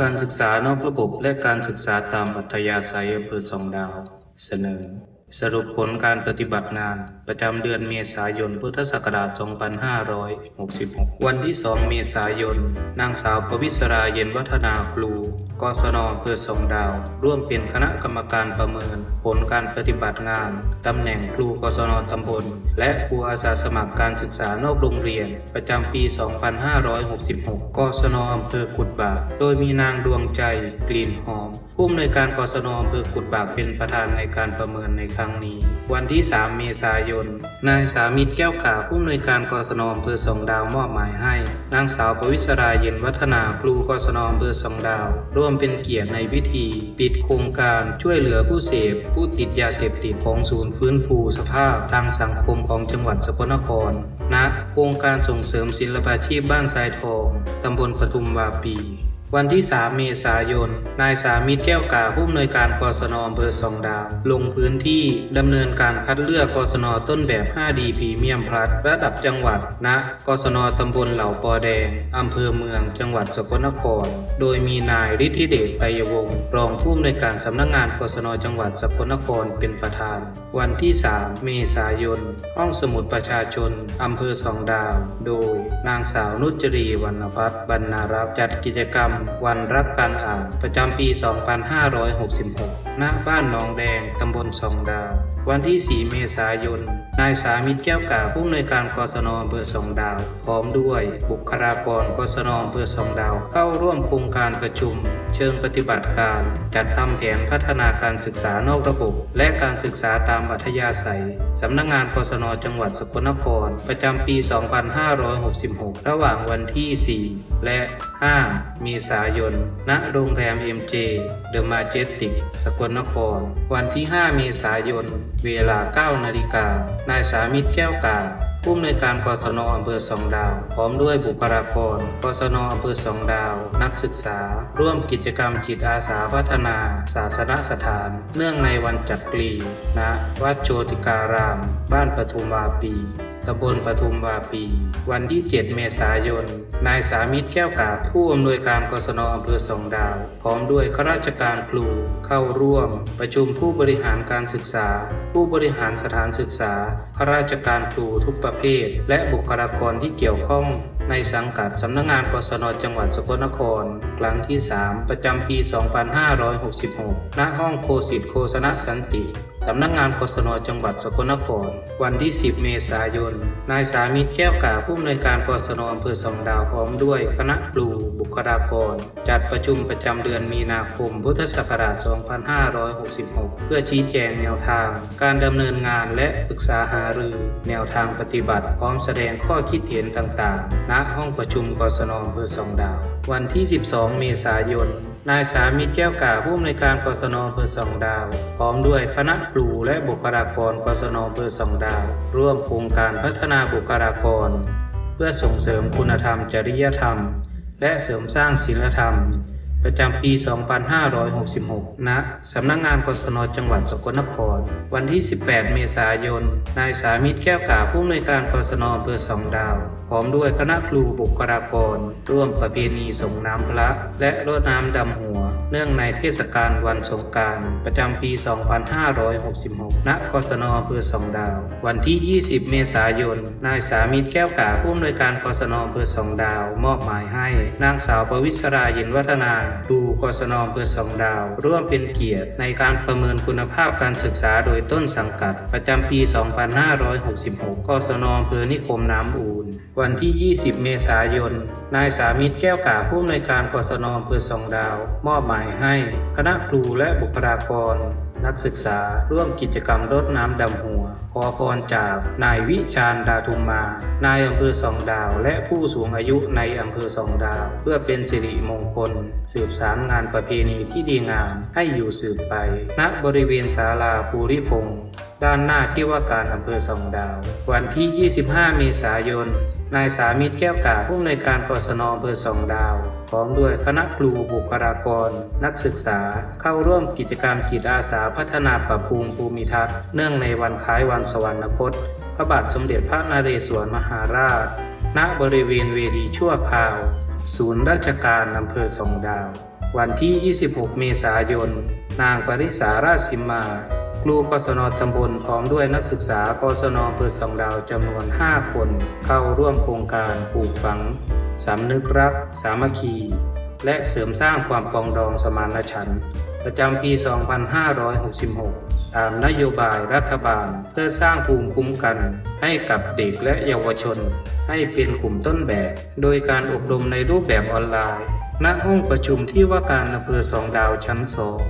การศึกษานอกระบบและการศึกษาตามอัธยาศัยอำเภอสองดาว เสนอ สรุปผลการปฏิบัติงาน ประจำเดือนเมษายน พุทธศักราช 2566 วันที่ 2 เมษายน นางสาวปวิศราเย็นวัฒนาครู กศนอำเภอสองดาว ร่วมเป็นคณะกรรมการประเมิน ผลการปฏิบัติงาน ตำแหน่งครูกศนตำบล และครูอาสาสมัครการศึกษานอกโรงเรียน ประจำปี 2566 กศนอำเภอกุดบาก โดยมีนางดวงใจ กลิ่นหอม ผู้อำนวยการกศนอำเภอกุดบากเป็นประธานในการประเมินในครั้งนี้ วันที่ 3 เมษายน นายสามิตรแก้วขาผู้อำนวยการกศนอำเภอสองดาวมอบหมายให้ นางสาวปวิศราเย็นวัฒนาครูกศนอำเภอสองดาว ร่วมเป็นเกียรติในพิธี ปิดโครงการช่วยเหลือผู้เสพ ผู้ติดยาเสพติดของศูนย์ฟื้นฟูสภาพทางสังคมของจังหวัดสกลนครณโครงการส่งเสริมศิลปาชีพบ้านทรายทอง ตำบลปทุมวาปี วันที่ 3 เมษายน นายสามิตรแก้วกาผู้อำนวยการกศนอำเภอสองดาว ลงพื้นที่ดำเนินการคัดเลือกกศนต้นแบบ 5D พรีเมียมพลัสระดับจังหวัดณกศนตำบลเหล่าปอแดงอำเภอเมืองจังหวัดสกลนคร โดยมีนายฤทธิเดชไตยวงศ์รองผู้อำนวยการสำนักงานกศนจังหวัดสกลนครเป็นประธาน วันที่ 3 เมษายน ห้องสมุดประชาชนอำเภอสองดาว โดยนางสาวนุจรีวรรณพัฒน์บรรณารักษ์จัดกิจกรรมวันรักการอ่านประจำปี 2566 ณ บ้านหนองแดง ตำบลสองดาว วันที่ 4 เมษายน นายสามิตรแก้วกาผู้อำนวยการกศนอำเภอสองดาว พร้อมด้วยบุคลากรกศนอำเภอสองดาว เข้าร่วมโครงการประชุม เชิงปฏิบัติการ จัดทำแผนพัฒนาการศึกษานอกระบบ และการศึกษาตามอัธยาศัยสำนักงานกศนจังหวัดสกลนคร ประจำปี 2566 ระหว่างวันที่ 4 และ 5 เมษษายน ณ โรงแรม MJ The Majestic สกลนคร วันที่ 5 เมษายน เวลา 9 นาฬิกา นายสามิตรแก้วกาผู้อำนวยการกศนอำเภอสองดาว พร้อมด้วยบุคลากรกศนอำเภอสองดาว นักศึกษา ร่วมกิจกรรมจิตอาสาพัฒนา ศาสนสถาน เนื่องในวันจักรีณวัดโชติการาม บ้านปทุมวาปี ตำบลปทุมวาปี วันที่ 7 เมษายน นายสามิตรแก้วกาบผู้อำนวยการกศนอำเภอสองดาว พร้อมด้วยข้าราชการครูเข้าร่วม ประชุมผู้บริหารการศึกษา ผู้บริหารสถานศึกษาข้าราชการครูทุกประเภท และบุคลากรที่เกี่ยวข้อง ในสังกัดสำนักงานกศนจังหวัดสกลนคร ครั้งที่ 3 ประจำปี 2566 ณ ห้องโคสิทธิ์โคสนสันติ สำนักงานกศนจังหวัดสกลนคร วันที่ 10 เมษายน นายสามิตรแก้วกาผู้อำนวยการกศนอำเภอสองดาวพร้อมด้วยคณะครูบุคลากร จัดประชุมประจำเดือนมีนาคม พุทธศักราช 2566 เพื่อชี้แจงแนวทาง การดำเนินงานและปรึกษาหารือ แนวทางปฏิบัติ พร้อมแสดงข้อคิดเห็นต่างๆณห้องประชุมกศนอำเภอสองดาว วันที่ 12 เมษายน นายสามิตรแก้วกาผู้อำนวยการกศนอำเภอสองดาว พร้อมด้วยคณะครูและบุคลากรกศนอำเภอสองดาว ร่วมโครงการพัฒนาบุคลากร เพื่อส่งเสริมคุณธรรมจริยธรรม และเสริมสร้างศีลธรรม ประจำปี 2566 ณ สำนักงานกศนจังหวัดสกลนคร วันที่ 18 เมษายน นายสามิตรแก้วกาผู้อำนวยการกศนอำเภอสองดาว พร้อมด้วยคณะครูบุคลากร ร่วมประเพณีส่งน้ำพระ และรดน้ำดำหัว เนื่องในเทศกาลวันสงการ ประจำปี 2566 ณ กศนอำเภอสองดาว วันที่ 20 เมษายน นายสามิตรแก้วกาผู้อำนวยการกศนอำเภอสองดาว มอบหมายให้นางสาวประวิศราเย็นวัฒนาครูกศนอำเภอสองดาว ร่วมเป็นเกียรติในการประเมินคุณภาพการศึกษาโดยต้นสังกัด ประจำปี 2566 กศนอำเภอนิคมน้ำอูนวันที่ 20 เมษายน นายสามิตรแก้วกาผู้อำนวยการกศนอำเภอสองดาว มอบหมายให้คณะครูและบุคลากร นักศึกษาร่วมกิจกรรมรดน้ำดำหัว ขอพรจากนายวิชาญดาทุมมา นายอำเภอสองดาว และผู้สูงอายุในอำเภอสองดาว เพื่อเป็นสิริมงคล สืบสารงานประเพณีที่ดีงามให้อยู่สืบไป ณบริเวณศาลาภูริพงศ์ด้านหน้าที่ว่าการอำเภอสองดาว วันที่ 25 เมษายน นายสามิตรแก้วกาผู้อำนวยการกศนอำเภอสองดาว พร้อมด้วยคณะครูบุคลากร นักศึกษา เข้าร่วมกิจกรรมจิตอาสาพัฒนาปรับปรุงภูมิทัศน์เนื่องในวันคล้ายวันสวรรคต พระบาทสมเด็จพระนเรศวรมหาราช ณ บริเวณเวทีชั่วคราว ศูนย์ราชการอำเภอสองดาว วันที่ 26 เมษายน นางปริสาราสิมา ครูกศนตำบลพร้อมด้วยนักศึกษากศนอำเภอสองดาวจำนวน 5 คน เข้าร่วมโครงการปลูกฝังสำนึกรัก สามัคคี และเสริมสร้างความปองดองสมานฉันท์ ประจำปี 2566 ตามนโยบายรัฐบาลเพื่อสร้างภูมิคุ้มกันให้กับเด็กและเยาวชน ให้เป็นกลุ่มต้นแบบ โดยการอบรมในรูปแบบออนไลน์ ณ ห้องประชุมที่ว่าการอำเภอสองดาวชั้นสอง